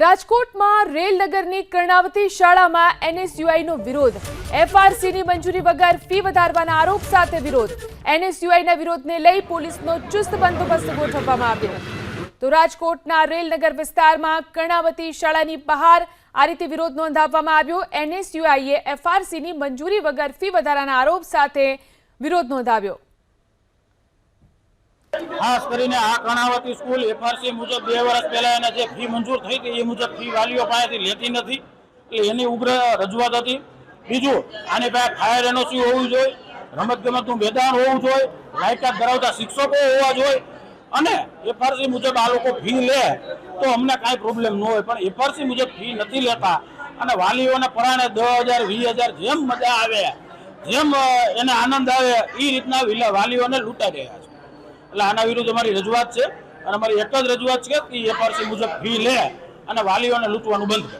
રાજકોટમાં રેલનગરની કર્ણાવતી શાળામાં એનએસયુઆઈનો વિરોધ. એફઆરસીની મંજૂરી વગર ફી વધારવાના આરોપ સાથે વિરોધ. એનએસયુઆઈના વિરોધને લઈ પોલીસનો ચુસ્ત બંદોબસ્ત ગોઠવવામાં આવ્યો. તો રાજકોટના રેલનગર વિસ્તારમાં કર્ણાવતી શાળાની બહાર આ રીતે વિરોધ નોંધાવવામાં આવ્યો. એનએસયુઆઈએ એફઆરસીની મંજૂરી વગર ફી વધારાના આરોપ સાથે વિરોધ નોંધાવ્યો. ખાસ કરીને આ કર્ણાવતી સ્કૂલ એફઆરસી મુજબ બે વર્ષ પહેલા એને જે ફી મંજૂર થઈ હતી, એ મુજબ ફી વાલીઓ પાસેથી લેતી નથી. એટલે એની ઉગ્ર રજૂઆત હતી. બીજું, આની પાસે ફાયર એનઓસી હોવું જોઈએ રમત ગમતનું મેદાન હોવું જોઈએ, લાયકાત ધરાવતા શિક્ષકો હોવા જોઈએ. અને એફઆરસી મુજબ આ લોકો ફી લે, તો અમને કાંઈ પ્રોબ્લેમ ન હોય. પણ એફઆરસી મુજબ ફી નથી લેતા. અને વાલીઓને પરાણે દસ હજાર, વીસ હજાર જેમ મજા આવે, જેમ એને આનંદ આવે એ રીતના વાલીઓને લૂંટાઈ રહ્યા છે. એટલે આના વિરુદ્ધ અમારી રજૂઆત છે અને અમારી એક જ રજૂઆત છે કે એફઆરસી મુજબ ફી લે અને વાલીઓને લૂંટવાનું બંધ કરે.